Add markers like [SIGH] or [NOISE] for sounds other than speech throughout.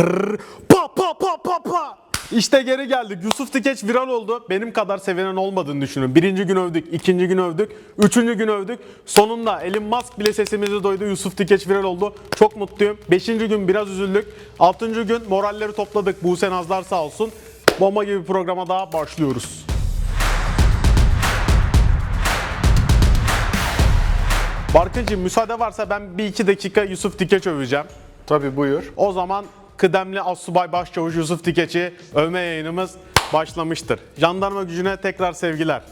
Pırr, pa pa pa pa pa. İşte geri geldik. Yusuf Tikeç viral oldu. Benim kadar sevenen olmadığını düşünüyorum. Birinci gün övdük, ikinci gün övdük, üçüncü gün övdük. Sonunda Elon Musk bile sesimizi duydu. Yusuf Tikeç viral oldu. Çok mutluyum. Beşinci gün biraz üzüldük. Altıncı gün moralleri topladık. Buse Nazlar sağ olsun. Bomba gibi bir programa daha başlıyoruz. Barkıncığım müsaade varsa ben bir iki dakika Yusuf Tikeç öveceğim. Tabii buyur. O zaman kıdemli Assubay Başçavuş Yusuf Tikeç'i övme yayınımız başlamıştır. Jandarma gücüne tekrar sevgiler.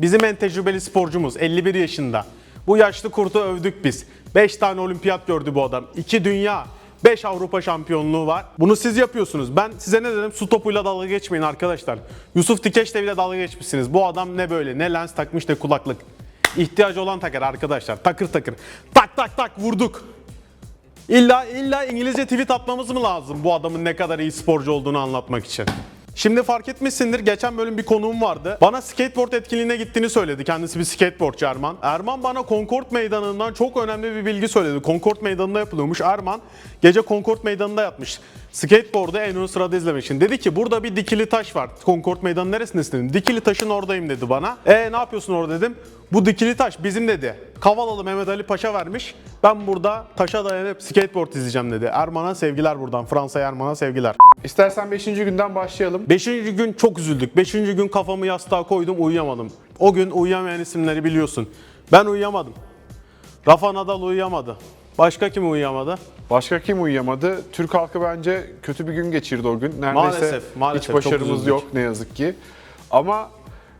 Bizim en tecrübeli sporcumuz 51 yaşında. Bu yaşlı kurtu övdük biz. 5 tane olimpiyat gördü bu adam. 2 dünya, 5 Avrupa şampiyonluğu var. Bunu siz yapıyorsunuz. Ben size ne dedim? Su topuyla dalga geçmeyin arkadaşlar. Yusuf Tikeç'le bile dalga geçmişsiniz. Bu adam ne böyle? Ne lens takmış ne kulaklık. İhtiyacı olan takar arkadaşlar. Takır takır. Tak tak tak vurduk. İlla illa İngilizce tweet atmamız mı lazım bu adamın ne kadar iyi sporcu olduğunu anlatmak için? Şimdi fark etmişsindir geçen bölüm bir konuğum vardı. Bana skateboard etkinliğine gittiğini söyledi. Kendisi bir skateboardçu Erman. Erman bana Concord Meydanı'ndan çok önemli bir bilgi söyledi. Concord Meydanı'nda yapılıyormuş. Erman gece Concord Meydanı'nda yatmış. Skateboard'u en ön sırada izlemek için. Dedi ki burada bir dikili taş var. Concord Meydanı neresindesin dedim. Dikili taşın oradayım dedi bana. E ne yapıyorsun orada dedim. Bu dikili taş bizim dedi. Kavalalı Mehmet Ali Paşa vermiş. Ben burada taşa dayanıp skateboard izleyeceğim dedi. Erman'a sevgiler buradan. Fransa Erman'a sevgiler. İstersen 5. günden başlayalım. Beşinci gün çok üzüldük. Beşinci gün kafamı yastığa koydum uyuyamadım. O gün uyuyamayan isimleri biliyorsun. Ben uyuyamadım. Rafa Nadal uyuyamadı. Başka kim uyuyamadı? Başka kim uyuyamadı? Türk halkı bence kötü bir gün geçirdi o gün. Neredeyse Maalesef, maalesef. hiç başarımız yok ne yazık ki. Ama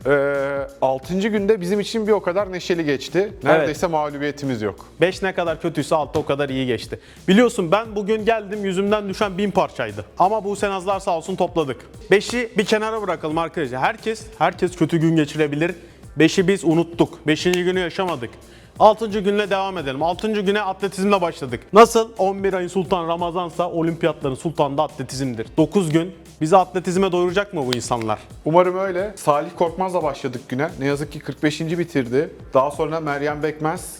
e, 6. günde bizim için bir o kadar neşeli geçti. Neredeyse mağlubiyetimiz yok. 5 ne kadar kötüyse 6 o kadar iyi geçti. Biliyorsun ben bugün geldim yüzümden düşen bin parçaydı. Ama bu senazlar sağ olsun topladık. 5'i bir kenara bırakalım arkadaşlar. Herkes herkes kötü gün geçirebilir. 5'i biz unuttuk. 5. günü yaşamadık. 6. günle devam edelim. 6. güne atletizmle başladık. Nasıl 11 ayın sultan Ramazansa olimpiyatların sultanı da atletizmdir. 9 gün bizi atletizme doyuracak mı bu insanlar? Umarım öyle. Salih Korkmaz'la başladık güne. Ne yazık ki 45. bitirdi. Daha sonra Meryem Bekmez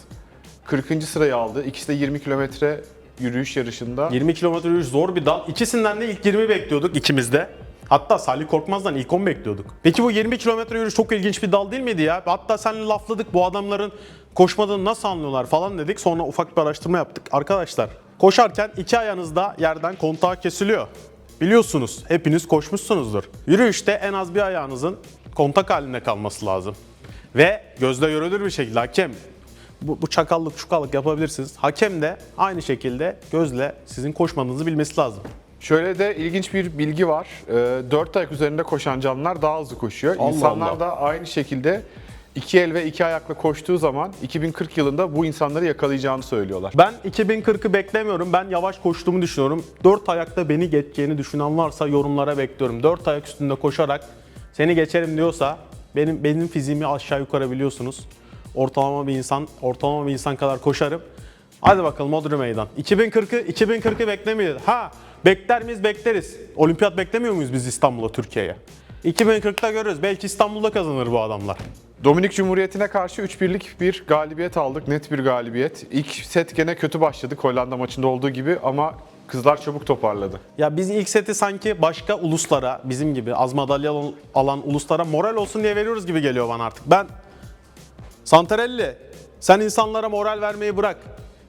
40. sırayı aldı. İkisi de 20 kilometre yürüyüş yarışında. 20 kilometre yürüyüş zor bir dal. İkisinden de ilk 20 bekliyorduk ikimiz de. Hatta Salih Korkmaz'dan ilk 10 bekliyorduk. Peki bu 20 kilometre yürüyüş çok ilginç bir dal değil miydi ya? Hatta seninle lafladık bu adamların koşmadığını nasıl anlıyorlar falan dedik. Sonra ufak bir araştırma yaptık. Arkadaşlar koşarken iki ayağınızda yerden kontağı kesiliyor. Biliyorsunuz hepiniz koşmuşsunuzdur. Yürüyüşte en az bir ayağınızın kontak halinde kalması lazım. Ve gözle görülür bir şekilde hakem bu, bu çakallık çukallık yapabilirsiniz. Hakem de aynı şekilde gözle sizin koşmanızı bilmesi lazım. Şöyle de ilginç bir bilgi var. 4 ayak üzerinde koşan canlılar daha hızlı koşuyor. Allah İnsanlar Allah. da aynı şekilde iki el ve iki ayakla koştuğu zaman 2040 yılında bu insanları yakalayacağını söylüyorlar. Ben 2040'ı beklemiyorum. Ben yavaş koştuğumu düşünüyorum. 4 ayakta beni geçeceğini düşünen varsa yorumlara bekliyorum. 4 ayak üstünde koşarak seni geçerim diyorsa benim benim fiziğimi aşağı yukarı biliyorsunuz. Ortalama bir insan, ortalama bir insan kadar koşarım. Hadi bakalım Odri Meydan. 2040'ı 2040'ı beklemiyoruz. Ha, bekler miyiz? Bekleriz. Olimpiyat beklemiyor muyuz biz İstanbul'a, Türkiye'ye? 2040'ta görürüz. Belki İstanbul'da kazanır bu adamlar. Dominik Cumhuriyeti'ne karşı 3-1'lik bir galibiyet aldık. Net bir galibiyet. İlk set gene kötü başladık Hollanda maçında olduğu gibi ama kızlar çabuk toparladı. Ya biz ilk seti sanki başka uluslara, bizim gibi az madalya alan- uluslara moral olsun diye veriyoruz gibi geliyor bana artık. Ben Santarelli, sen insanlara moral vermeyi bırak.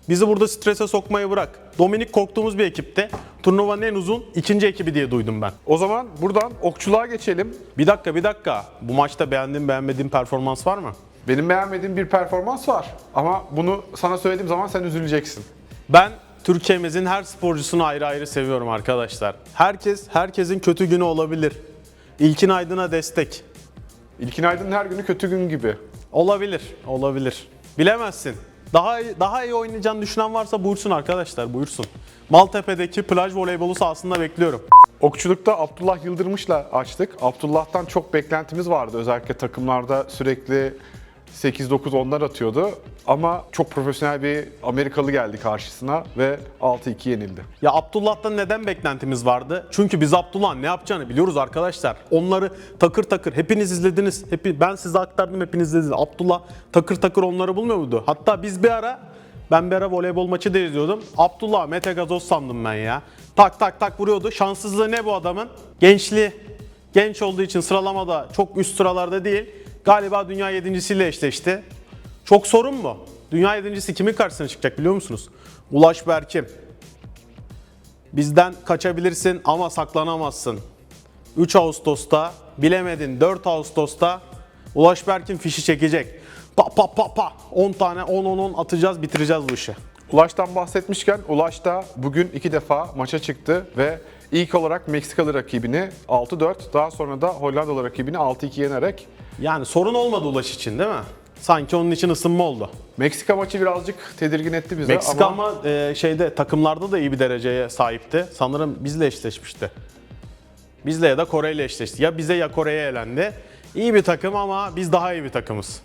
Bizi burada strese sokmayı bırak. Dominik korktuğumuz bir ekipte. Turnuvanın en uzun ikinci ekibi diye duydum ben. O zaman buradan okçuluğa geçelim. Bir dakika bir dakika. Bu maçta beğendiğin beğenmediğin performans var mı? Benim beğenmediğim bir performans var ama bunu sana söylediğim zaman sen üzüleceksin. Ben Türkiye'mizin her sporcusunu ayrı ayrı seviyorum arkadaşlar. Herkes, herkesin kötü günü olabilir. İlkin Aydın'a destek. İlkin Aydın'ın her günü kötü gün gibi. Olabilir, olabilir. Bilemezsin. Daha daha iyi oynayacağını düşünen varsa buyursun arkadaşlar, buyursun. Maltepe'deki plaj voleybolu sahasında bekliyorum. Okçulukta Abdullah Yıldırmış'la açtık. Abdullah'tan çok beklentimiz vardı. Özellikle takımlarda sürekli 8-9 onlar atıyordu. Ama çok profesyonel bir Amerikalı geldi karşısına ve 6-2 yenildi. Ya Abdullah'tan neden beklentimiz vardı? Çünkü biz Abdullah ne yapacağını biliyoruz arkadaşlar. Onları takır takır hepiniz izlediniz. Hepi, ben size aktardım hepiniz izlediniz. Abdullah takır takır onları bulmuyor muydu? Hatta biz bir ara Ben bir ara voleybol maçı da izliyordum. Abdullah Mete Gazoz sandım ben ya. Tak tak tak vuruyordu. Şanssızlığı ne bu adamın? Gençliği. Genç olduğu için sıralamada çok üst sıralarda değil. Galiba dünya yedincisiyle eşleşti. Çok sorun mu? Dünya yedincisi kimin karşısına çıkacak biliyor musunuz? Ulaş Berkim. Bizden kaçabilirsin ama saklanamazsın. 3 Ağustos'ta bilemedin 4 Ağustos'ta Ulaş Berkin fişi çekecek. Pa pa pa pa 10 tane 10 10 10 atacağız bitireceğiz bu işi. Ulaş'tan bahsetmişken Ulaş da bugün iki defa maça çıktı ve ilk olarak Meksikalı rakibini 6-4 daha sonra da Hollandalı rakibini 6-2 yenerek Yani sorun olmadı Ulaş için değil mi? Sanki onun için ısınma oldu. Meksika maçı birazcık tedirgin etti bizi Meksika ama ama e, şeyde takımlarda da iyi bir dereceye sahipti. Sanırım bizle eşleşmişti. Bizle ya da Kore ile eşleşti. Ya bize ya Kore'ye elendi. İyi bir takım ama biz daha iyi bir takımız.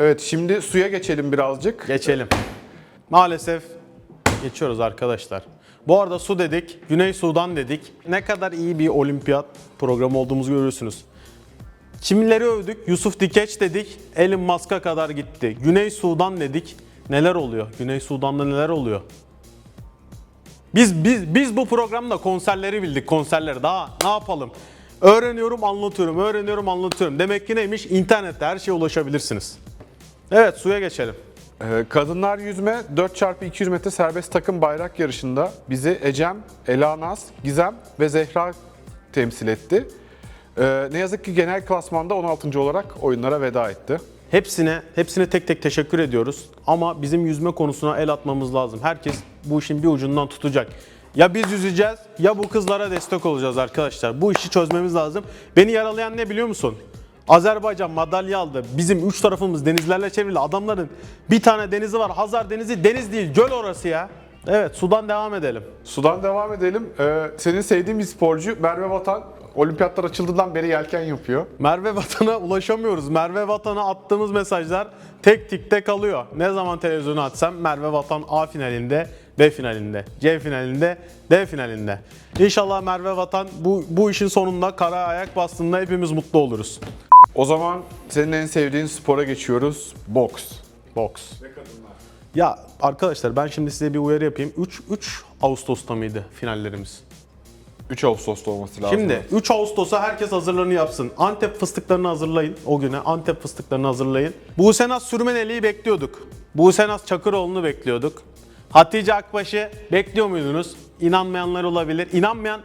evet şimdi suya geçelim birazcık. Geçelim. Maalesef geçiyoruz arkadaşlar. Bu arada su dedik, Güney Sudan dedik. Ne kadar iyi bir olimpiyat programı olduğumuzu görüyorsunuz. Kimleri övdük? Yusuf Dikeç dedik, Elon Musk'a kadar gitti. Güney Sudan dedik. Neler oluyor? Güney Sudan'da neler oluyor? Biz biz biz bu programda konserleri bildik, konserleri. Daha ne yapalım? Öğreniyorum, anlatıyorum. Öğreniyorum, anlatıyorum. Demek ki neymiş? İnternette her şeye ulaşabilirsiniz. Evet, suya geçelim. Ee, kadınlar yüzme 4x200 metre serbest takım bayrak yarışında bizi Ecem, Elanaz, Gizem ve Zehra temsil etti. Ee, ne yazık ki genel klasmanda 16. olarak oyunlara veda etti. Hepsine, hepsine tek tek teşekkür ediyoruz. Ama bizim yüzme konusuna el atmamız lazım. Herkes bu işin bir ucundan tutacak. Ya biz yüzeceğiz ya bu kızlara destek olacağız arkadaşlar. Bu işi çözmemiz lazım. Beni yaralayan ne biliyor musun? Azerbaycan madalya aldı. Bizim üç tarafımız denizlerle çevrili. Adamların bir tane denizi var. Hazar Denizi deniz değil göl orası ya. Evet sudan devam edelim. Sudan devam edelim. Ee, senin sevdiğin bir sporcu Merve Vatan olimpiyatlar açıldığından beri yelken yapıyor. Merve Vatan'a ulaşamıyoruz. Merve Vatan'a attığımız mesajlar tek tikte kalıyor. Ne zaman televizyonu açsam Merve Vatan A finalinde, B finalinde, C finalinde, D finalinde. İnşallah Merve Vatan bu, bu işin sonunda kara ayak bastığında hepimiz mutlu oluruz. O zaman senin en sevdiğin spora geçiyoruz. Boks. Boks. Ya arkadaşlar ben şimdi size bir uyarı yapayım. 3 3 Ağustos'ta mıydı finallerimiz? 3 Ağustos'ta olması lazım. Şimdi 3 Ağustos'a herkes hazırlarını yapsın. Antep fıstıklarını hazırlayın o güne. Antep fıstıklarını hazırlayın. Buse Naz Sürmeneli'yi bekliyorduk. Buse Naz Çakıroğlu'nu bekliyorduk. Hatice Akbaş'ı bekliyor muydunuz? İnanmayanlar olabilir. İnanmayan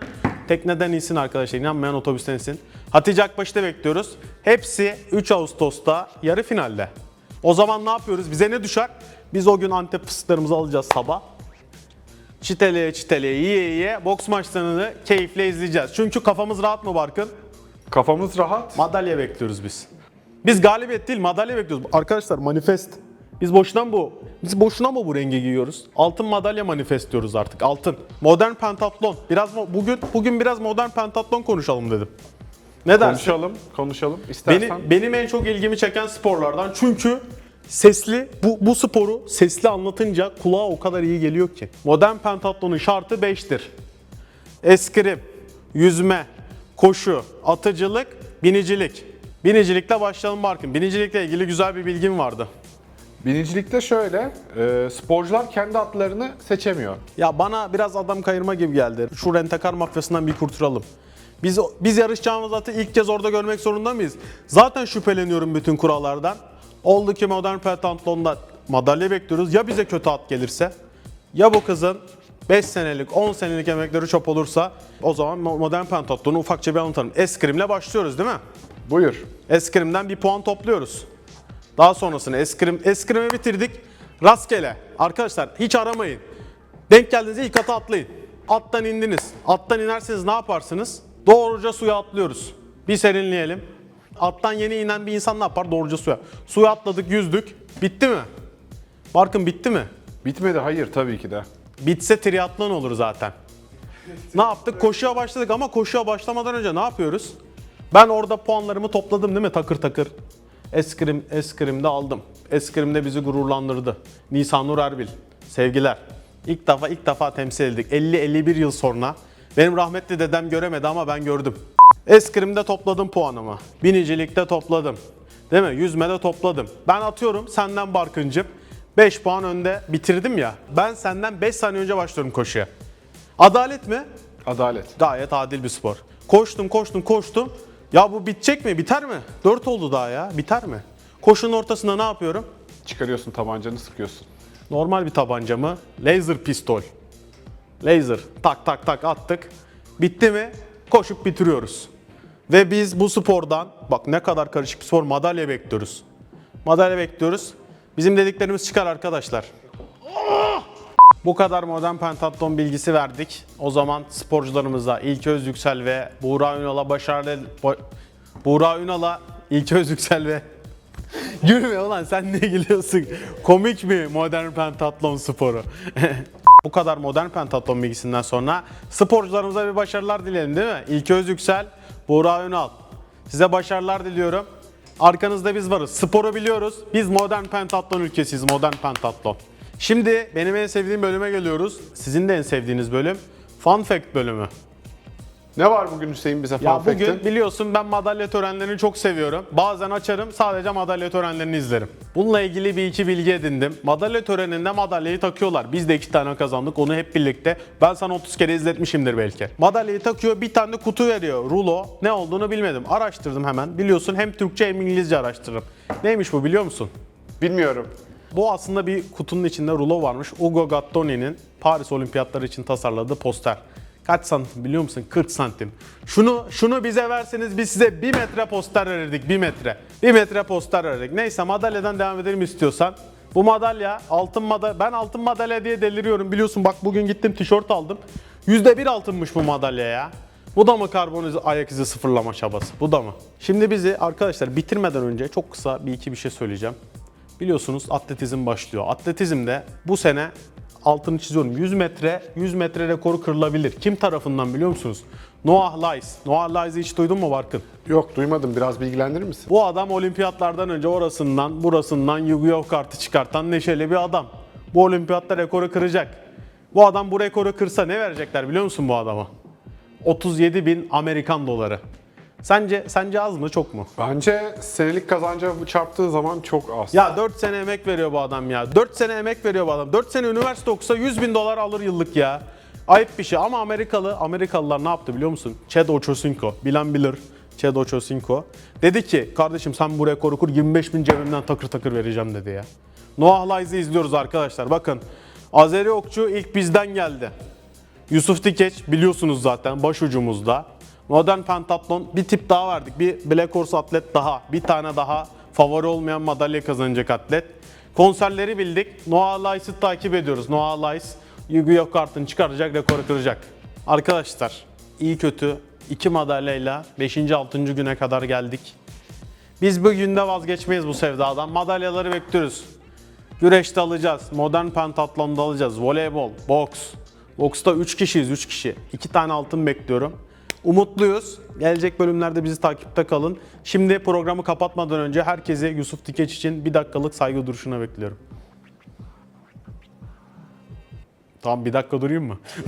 tekneden insin arkadaşlar. İnanmayan otobüsten insin. Hatice Akbaş'ı da bekliyoruz. Hepsi 3 Ağustos'ta yarı finalde. O zaman ne yapıyoruz? Bize ne düşer? Biz o gün Antep fıstıklarımızı alacağız sabah. Çiteleye çiteleye yiye yiye boks maçlarını keyifle izleyeceğiz. Çünkü kafamız rahat mı Barkın? Kafamız rahat. Madalya bekliyoruz biz. Biz galibiyet değil madalya bekliyoruz. Arkadaşlar manifest. Biz boşuna mı bu? Biz boşuna mı bu rengi giyiyoruz? Altın madalya manifest diyoruz artık. Altın. Modern pentatlon. Biraz bugün bugün biraz modern pentatlon konuşalım dedim. Ne dersin? Konuşalım, konuşalım. İstersen. Beni, benim en çok ilgimi çeken sporlardan çünkü sesli bu, bu sporu sesli anlatınca kulağa o kadar iyi geliyor ki. Modern pentatlonun şartı 5'tir. Eskrim, yüzme, koşu, atıcılık, binicilik. Binicilikle başlayalım Barkın. Binicilikle ilgili güzel bir bilgim vardı. Binicilikte şöyle, e, sporcular kendi atlarını seçemiyor. Ya bana biraz adam kayırma gibi geldi. Şu rentekar mafyasından bir kurtulalım. Biz biz yarışacağımız atı ilk kez orada görmek zorunda mıyız? Zaten şüpheleniyorum bütün kurallardan. Oldu ki modern pentatlonda madalya bekliyoruz. Ya bize kötü at gelirse? Ya bu kızın 5 senelik, 10 senelik emekleri çöp olursa o zaman mo- modern pentatlonu ufakça bir anlatalım. Eskrimle başlıyoruz değil mi? Buyur. Eskrimden bir puan topluyoruz. Daha sonrasını eskrim, eskrimi bitirdik. Rastgele. Arkadaşlar hiç aramayın. Denk geldiğinizde ilk ata atlayın. Attan indiniz. Attan inerseniz ne yaparsınız? Doğruca suya atlıyoruz. Bir serinleyelim. Attan yeni inen bir insan ne yapar? Doğruca suya. Suya atladık, yüzdük. Bitti mi? Barkın bitti mi? Bitmedi, hayır tabii ki de. Bitse triatlon olur zaten. Ne yaptık? Koşuya başladık ama koşuya başlamadan önce ne yapıyoruz? Ben orada puanlarımı topladım değil mi takır takır. Eskrim, eskrimde aldım. Eskrimde bizi gururlandırdı. Nisan Nur Erbil. Sevgiler. İlk defa ilk defa temsil edildik. 50-51 yıl sonra. Benim rahmetli dedem göremedi ama ben gördüm. Eskrimde topladım puanımı. Binicilikte topladım. Değil mi? Yüzmede topladım. Ben atıyorum senden Barkıncım. 5 puan önde bitirdim ya. Ben senden 5 saniye önce başlıyorum koşuya. Adalet mi? Adalet. Gayet adil bir spor. Koştum koştum koştum. Ya bu bitecek mi? Biter mi? 4 oldu daha ya. Biter mi? Koşunun ortasında ne yapıyorum? Çıkarıyorsun tabancanı sıkıyorsun. Normal bir tabancamı. Laser pistol. Laser. Tak tak tak attık. Bitti mi? Koşup bitiriyoruz. Ve biz bu spordan bak ne kadar karışık bir spor madalya bekliyoruz. Madalya bekliyoruz. Bizim dediklerimiz çıkar arkadaşlar. Bu kadar modern pentatlon bilgisi verdik. O zaman sporcularımıza İlke Özyüksel ve Buğra Ünal'a başarılı... Ba- Buğra Ünal'a İlke Özyüksel ve... Gülme ulan sen ne gülüyorsun? Komik mi modern pentatlon sporu? [LAUGHS] Bu kadar modern pentatlon bilgisinden sonra sporcularımıza bir başarılar dileyelim değil mi? İlke Özyüksel, Buğra Ünal. Size başarılar diliyorum. Arkanızda biz varız. Sporu biliyoruz. Biz modern pentatlon ülkesiyiz. Modern pentatlon. Şimdi benim en sevdiğim bölüme geliyoruz. Sizin de en sevdiğiniz bölüm. Fun Fact bölümü. Ne var bugün Hüseyin bize Ya fun fact'in? bugün biliyorsun ben madalya törenlerini çok seviyorum. Bazen açarım sadece madalya törenlerini izlerim. Bununla ilgili bir iki bilgi edindim. Madalya töreninde madalyayı takıyorlar. Biz de iki tane kazandık onu hep birlikte. Ben sana 30 kere izletmişimdir belki. Madalyayı takıyor bir tane kutu veriyor. Rulo. Ne olduğunu bilmedim. Araştırdım hemen. Biliyorsun hem Türkçe hem İngilizce araştırırım. Neymiş bu biliyor musun? Bilmiyorum. Bu aslında bir kutunun içinde rulo varmış. Ugo Gattoni'nin Paris Olimpiyatları için tasarladığı poster. Kaç santim biliyor musun? 40 santim. Şunu şunu bize verseniz biz size 1 metre poster verirdik 1 metre. 1 metre poster verirdik. Neyse madalyadan devam edelim istiyorsan. Bu madalya altın madalya. Ben altın madalya diye deliriyorum biliyorsun bak bugün gittim tişört aldım. %1 altınmış bu madalya ya. Bu da mı karbon ayak izi sıfırlama çabası? Bu da mı? Şimdi bizi arkadaşlar bitirmeden önce çok kısa bir iki bir şey söyleyeceğim. Biliyorsunuz atletizm başlıyor. Atletizmde bu sene altını çiziyorum 100 metre 100 metre rekoru kırılabilir. Kim tarafından biliyor musunuz? Noah Lyles. Noah Lyles'i hiç duydun mu Barkın? Yok duymadım. Biraz bilgilendirir misin? Bu adam olimpiyatlardan önce orasından burasından Yu-Gi-Oh kartı çıkartan neşeli bir adam. Bu olimpiyatta rekoru kıracak. Bu adam bu rekoru kırsa ne verecekler biliyor musun bu adama? 37 bin Amerikan doları. Sence sence az mı çok mu? Bence senelik kazanca çarptığı zaman çok az. Ya 4 sene emek veriyor bu adam ya. 4 sene emek veriyor bu adam. 4 sene üniversite okusa 100 bin dolar alır yıllık ya. Ayıp bir şey ama Amerikalı, Amerikalılar ne yaptı biliyor musun? Chad Ochocinco, bilen bilir. Chad Ochocinco. Dedi ki kardeşim sen bu rekoru kur 25 bin cebimden takır takır vereceğim dedi ya. Noah Lyles'i izliyoruz arkadaşlar bakın. Azeri okçu ilk bizden geldi. Yusuf Dikeç biliyorsunuz zaten başucumuzda. Modern pentatlon bir tip daha verdik. Bir Black Horse atlet daha. Bir tane daha favori olmayan madalya kazanacak atlet. Konserleri bildik. Noah Lyles'ı takip ediyoruz. Noah Lyles Yu-Gi-Oh kartını çıkaracak, rekoru kıracak. Arkadaşlar iyi kötü iki madalyayla 5. 6. güne kadar geldik. Biz bu günde vazgeçmeyiz bu sevdadan. Madalyaları bekliyoruz. Güreşte alacağız, modern pentatlonda alacağız, voleybol, boks. Boksta 3 kişiyiz, 3 kişi. 2 tane altın bekliyorum. Umutluyuz. Gelecek bölümlerde bizi takipte kalın. Şimdi programı kapatmadan önce herkese Yusuf Dikeç için bir dakikalık saygı duruşuna bekliyorum. Tamam bir dakika durayım mı? [LAUGHS]